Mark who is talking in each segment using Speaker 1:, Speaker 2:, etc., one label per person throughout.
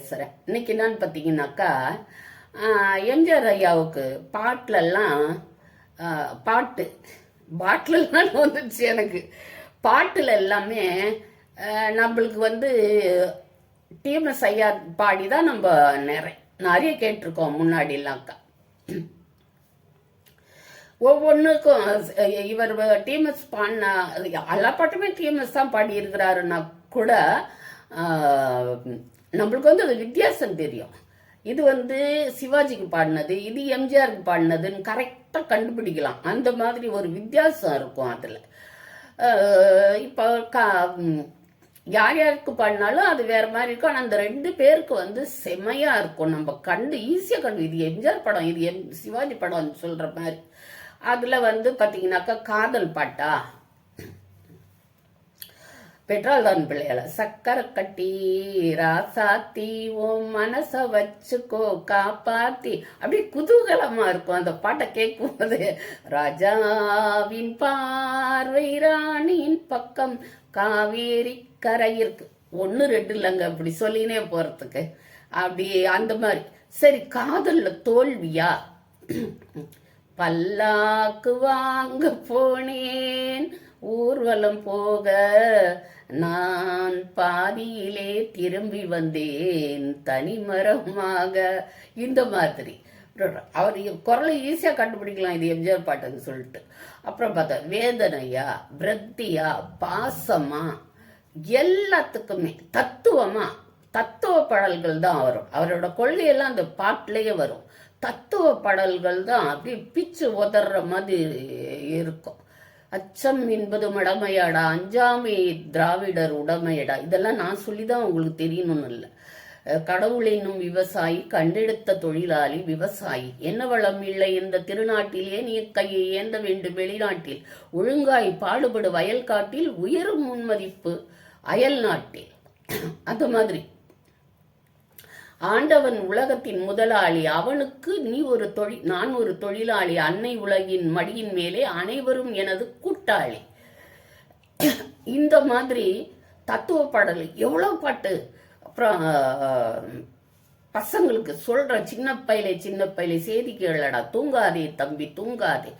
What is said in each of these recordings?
Speaker 1: பேசுகிறேன் இன்னைக்கு என்னன்னு பார்த்தீங்கன்னாக்கா எம்ஜிஆர் ஐயாவுக்கு பாட்டிலெல்லாம் பாட்டு பாட்டிலெல்லாம் வந்துடுச்சு எனக்கு. பாட்டில் எல்லாமே நம்மளுக்கு வந்து டிஎம்எஸ் ஐயா பாடி தான் நம்ம நிறைய நிறைய கேட்டிருக்கோம் முன்னாடிலாம்க்கா. ஒவ்வொன்றுக்கும் இவர் டிஎம்எஸ் பாடின எல்லா பாட்டுமே டிஎம்எஸ் தான் பாடி இருக்கிறாருன்னா கூட நம்மளுக்கு வந்து அது வித்தியாசம் தெரியும். இது வந்து சிவாஜிக்கு பாடினது இது எம்ஜிஆருக்கு பாடினதுன்னு கரெக்டாக கண்டுபிடிக்கலாம். அந்த மாதிரி ஒரு வித்தியாசம் இருக்கும் அதில். இப்போ கா யார் யாருக்கு பாடினாலும் அது வேற மாதிரி இருக்கும். ஆனால் அந்த ரெண்டு பேருக்கு வந்து செமையா இருக்கும். நம்ம கண்டு ஈஸியாக கண்டு இது எம்ஜிஆர் படம் இது எம் சிவாஜி படம்னு சொல்ற மாதிரி. அதில் வந்து பார்த்தீங்கன்னாக்கா காதல் பாட்டா? பெட்ரோல் தான் பிள்ளைகள சக்கரை கட்டி ராசாத்தி உன் மனச வச்சுக்கோ காப்பாத்தி. அப்படியே குதூகலமா இருக்கும் அந்த பாட்டை கேட்கும் போது ராஜாவின் பார்வை ராணியின் பக்கம் காவேரி கரை இருக்கு. ஒன்று ரெண்டு இல்லைங்க அப்படி சொல்லினே போறதுக்கு. அப்படி அந்த மாதிரி. சரி காதல்ல தோல்வியா? பல்லாக்கு வாங்க போனேன். ஊர்வலம் போக நான் பாதியிலே திரும்பி வந்தேன் தனிமரமாக இந்த மாதிரி. அவர் குரலை ஈஸியாக கண்டுபிடிக்கலாம் இது எம்ஜிஆர் பாட்டுன்னு சொல்லிட்டு. அப்புறம் பார்த்தா வேதனையா பிரத்தியா பாசமா எல்லாத்துக்குமே தத்துவமா தத்துவ பாடல்கள் தான் வரும். அவரோட கொள்கையெல்லாம் அந்த பாட்டிலேயே வரும். தத்துவ பாடல்கள் தான் அப்படியே பிச்சு உதற மாதிரி இருக்கும். அச்சம் என்பது மடமையாடா அஞ்சாமை திராவிடர் உடமையடா. இதெல்லாம் நான் சொல்லி தான் உங்களுக்கு தெரியணும்னு இல்லை. கடவுள் என்னும் விவசாயி கண்டெடுத்த தொழிலாளி விவசாயி. என்ன வளம் இல்லை இந்த திருநாட்டிலே? நீ கையை ஏந்த வேண்டும் வெளிநாட்டில். ஒழுங்காய் பாடுபடு வயல்காட்டில் உயரும் முன்மதிப்பு அயல் நாட்டில். அது மாதிரி. ஆண்டவன் உலகத்தின் முதலாளி. அவனுக்கு நீ ஒரு தொழில் நான் ஒரு தொழிலாளி. அன்னை உலகின் மடியின் மேலே அனைவரும் எனது கூட்டாளி. இந்த மாதிரி தத்துவ பாடல் எவ்வளோ பாட்டு? அப்புறம் பசங்களுக்கு சொல்ற சின்ன பையலை சின்ன பையலை செய்தி கேளடா தூங்காதே தம்பி தூங்காதே.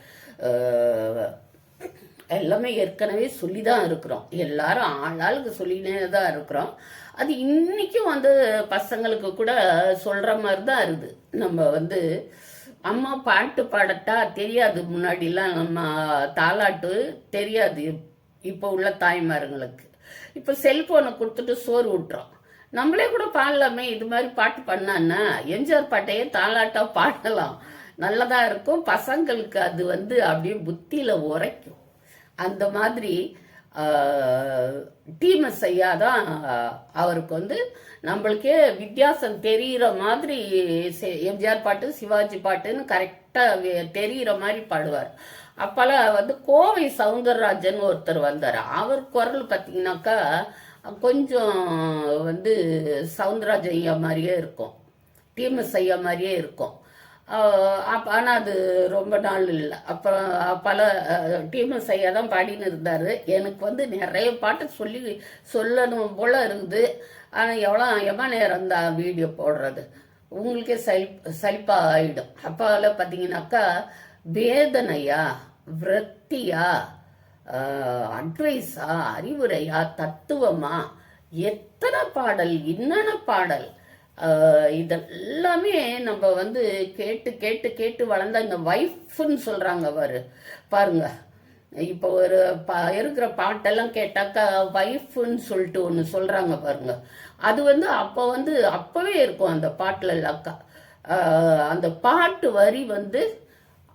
Speaker 1: எல்லாமே ஏற்கனவே சொல்லி தான் இருக்கிறோம். எல்லாரும் ஆளாளுக்கு சொல்லினே தான் இருக்கிறோம். அது இன்னைக்கும் வந்து பசங்களுக்கு கூட சொல்ற மாதிரி தான் இருக்குது. நம்ம வந்து அம்மா பாட்டு பாடட்டா? தெரியாது. முன்னாடிலாம் நம்ம தாலாட்டு தெரியாது. இப்போ உள்ள தாய்மாருங்களுக்கு இப்போ செல்போனை கொடுத்துட்டு சோறு விட்டுறோம் நம்மளே கூட பாடலாமே. இது மாதிரி பாட்டு பண்ணான்னா எம்ஜிஆர் பாட்டையே தாலாட்டா பாடலாம். நல்லதா இருக்கும். பசங்களுக்கு அது வந்து அப்படியே புத்தியில உரைக்கும். அந்த மாதிரி டீமை ஐயா தான் அவருக்கு வந்து நம்மளுக்கே வித்தியாசம் தெரிகிற மாதிரி செ- எம்ஜிஆர் பாட்டு சிவாஜி பாட்டுன்னு கரெக்டாக தெரிகிற மாதிரி பாடுவார். அப்போல்லாம் வந்து கோவை சவுந்தரராஜன் ஒருத்தர் வந்தார். அவர் குரல் பார்த்தீங்கன்னாக்கா கொஞ்சம் வந்து சவுந்தரராஜ ஐயா மாதிரியே இருக்கும். டீமஸ் ஐயா மாதிரியே இருக்கும். ஆனால் அது ரொம்ப நாள் இல்லை. அப்புறம் பல டீம் ஐயா தான் பாடின்னு இருந்தார். எனக்கு வந்து நிறைய பாட்டு சொல்லி சொல்லணும் போல் இருக்குது ஆனால் எவ்வளோ எவ்வளோ நேரம் தான் வீடியோ போடுறது? உங்களுக்கே சலி சலிப்பாக ஆகிடும் அப்போல்லாம் பார்த்தீங்கன்னாக்கா வேதனையா விரக்தியா அட்வைஸா அறிவுரையா தத்துவமா எத்தனை பாடல் என்னென்ன பாடல் இதெல்லாமே நம்ம வந்து கேட்டு கேட்டு கேட்டு வளர்ந்த இந்த வைஃப்னு சொல்கிறாங்க பாரு. பாருங்க. இப்போ ஒரு பா இருக்கிற பாட்டெல்லாம் கேட்டாக்கா வைஃப்னு சொல்லிட்டு ஒன்று சொல்கிறாங்க பாருங்க. அது வந்து அப்போ வந்து அப்போவே இருக்கும் அந்த பாட்டுல அக்கா அந்த பாட்டு வரி வந்து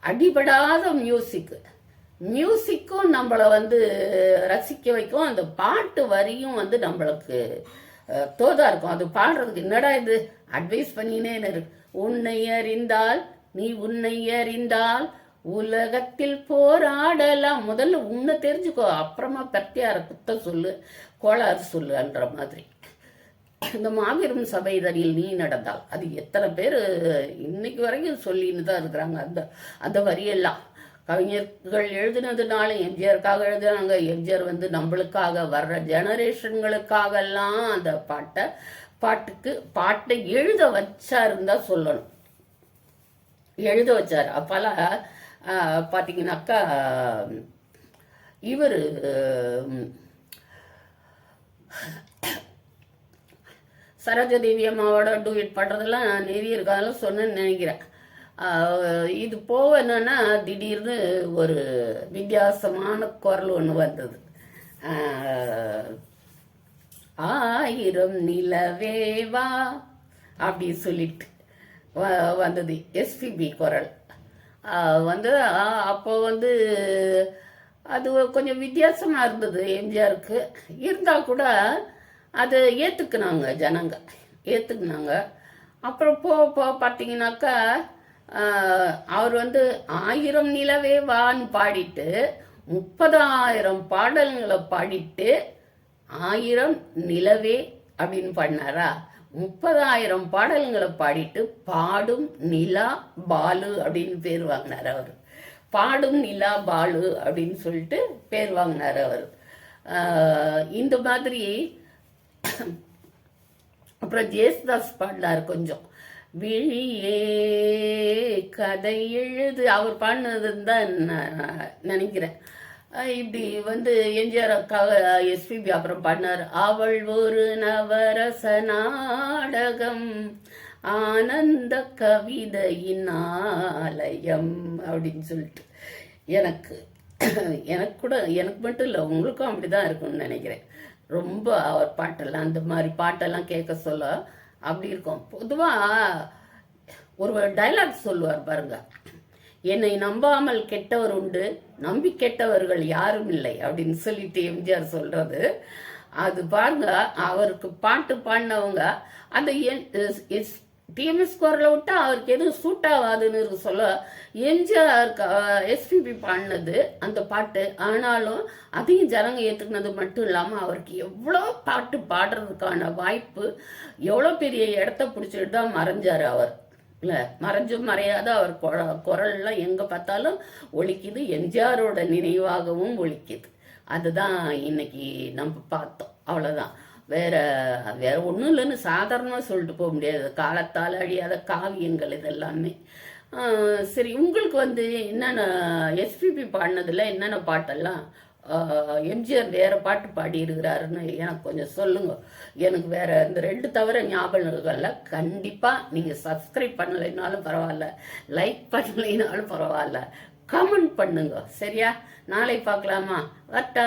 Speaker 1: அடிபடாத மியூசிக்கு மியூசிக்கும் நம்மளை வந்து ரசிக்க வைக்கும். அந்த பாட்டு வரியும் வந்து நம்மளுக்கு தோதாக தோதா இருக்கும். அது பாடுறதுக்கு என்னடா இது? அட்வைஸ் பண்ணினே இருக்கு உன்னை அறிந்தால் நீ உன்னை அறிந்தால் உலகத்தில் போராடலாம். முதல்ல உன்னை தெரிஞ்சுக்கோ. அப்புறமா பெத்தியார குத்த சொல்லு கோளாறு சொல்லுன்ற மாதிரி. இந்த மாபெரும் சபைதனில் நீ நடந்தால் அது எத்தனை பேர் இன்னைக்கு வரைக்கும் சொல்லின்னு தான் இருக்கிறாங்க. அந்த அந்த வரியெல்லாம். கவிஞர்கள் எழுதினதுனால எம்ஜிஆருக்காக எழுதுனாங்க எம்ஜிஆர் வந்து நம்மளுக்காக வர்ற ஜெனரேஷன்களுக்காகலாம் அந்த பாட்டை பாட்டுக்கு பாட்டை எழுத வச்சாருந்தா சொல்லணும். எழுத வச்சார். அப்போல்லாம் பார்த்தீங்கன்னாக்கா இவர் சரோஜதேவி அம்மாவோட டூயட் பாடுறதெல்லாம் நிறைய இருக்கு அதெல்லாம் சொன்னேன்னு நினைக்கிறேன். இது போக என்னன்னா திடீர்னு ஒரு வித்தியாசமான குரல் ஒன்று வந்தது. ஆயிரம் நிலவேவா அப்படி சொல்லிட்டு வ- வந்தது எஸ்பிபி குரல். வந்து அப்போ வந்து அது கொஞ்சம் வித்தியாசமாக இருந்தது எம்ஜிஆருக்கு. இருந்தால் கூட அதை ஏற்றுக்குனாங்க ஜனங்க. ஏற்றுக்குனாங்க அப்புறம் போ பார்த்தீங்கன்னாக்கா அவர் வந்து ஆயிரம் நிலவே வான்னு பாடிட்டு முப்பதாயிரம் பாடல்களை பாடிட்டு ஆயிரம் நிலவே அப்படின்னு பாடினாரா? முப்பதாயிரம் பாடல்களை பாடிட்டு பாடும் நிலா பாலு அப்படின்னு பேர் வாங்கினார் அவர். பாடும் நிலா பாலு அப்படின்னு சொல்லிட்டு பேர் வாங்கினார் அவர். இந்த மாதிரி அப்புறம் ஜேசுதாஸ் பாடினார் கொஞ்சம். விழியே கதை எழுது. அவர் பாடினதுன்னு தான் நான் நினைக்கிறேன். இப்படி வந்து எம்ஜிஆர் எஸ்பிபி அப்புறம் பாடினார். அவள் ஒரு நவரச நாடகம் ஆனந்த கவிதையின் ஆலயம் அப்படின்னு சொல்லிட்டு. எனக்கு எனக்கு கூட எனக்கு மட்டும் இல்லை உங்களுக்கும் அப்படிதான் இருக்கும்னு நினைக்கிறேன். ரொம்ப அவர் பாட்டெல்லாம் அந்த மாதிரி பாட்டெல்லாம் கேட்க சொல்ல அப்படி இருக்கும். பொதுவாக ஒரு டைலாக் சொல்லுவார் பாருங்க. என்னை நம்பாமல் கெட்டவர் உண்டு நம்பி கெட்டவர்கள் யாரும் இல்லை அப்படின்னு சொல்லிட்டு எம்ஜிஆர் சொல்றது. அது பாருங்க அவருக்கு பாட்டு பாடினவங்க அந்த டிஎம்எஸ் குரலை விட்டா அவருக்கு எதுவும் சூட் ஆகாதுன்னு சொல்ல எம்ஜிஆர் எஸ்பிபி பாடினது அந்த பாட்டு. ஆனாலும் அதையும் ஜனங்க ஏற்றுக்கினது மட்டும் இல்லாமல் அவருக்கு எவ்வளோ பாட்டு பாடுறதுக்கான வாய்ப்பு எவ்வளோ பெரிய இடத்த பிடிச்சிட்டு தான் மறைஞ்சார் அவர். இல்லை மறைஞ்சும் மறையாத அவர் குரல்லாம் எங்கே பார்த்தாலும் ஒழிக்குது எம்ஜிஆரோட நினைவாகவும் ஒழிக்குது அதுதான் இன்னைக்கு நம்ம பார்த்தோம். அவ்வளோதான் வேற வேற ஒன்றும் இல்லைன்னு சாதாரணமாக சொல்லிட்டு போக முடியாது. காலத்தால் அழியாத காவியங்கள் இதெல்லாமே. சரி உங்களுக்கு வந்து என்னென்ன எஸ்பிபி பாடினதுல என்னென்ன பாட்டெல்லாம் எம்ஜிஆர் வேற பாட்டு பாடி இருக்கிறாருன்னு எனக்கு கொஞ்சம் சொல்லுங்க. எனக்கு வேற இந்த ரெண்டு தவிர ஞாபகங்கள்ல கண்டிப்பா நீங்க சப்ஸ்கிரைப் பண்ணலைனாலும் பரவாயில்ல லைக் பண்ணலைனாலும் பரவாயில்ல கமெண்ட் பண்ணுங்க. சரியா? நாளை பார்க்கலாமா? வட்டா